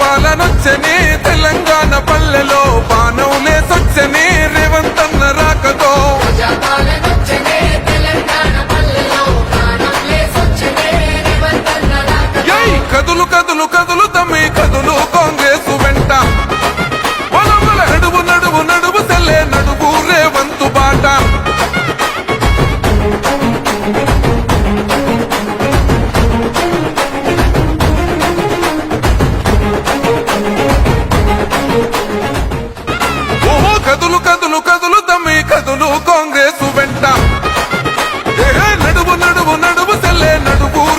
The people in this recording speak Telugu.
పాలనొచ్చని తెలంగాణ పల్లెలో పానవులే సొచ్చని రేవంత్ అన్న రాకతో. కదులు కదులు కదులు తమ్మి కదులు. కదులు కదులు కదులు తమ్మి కదులు కొంగ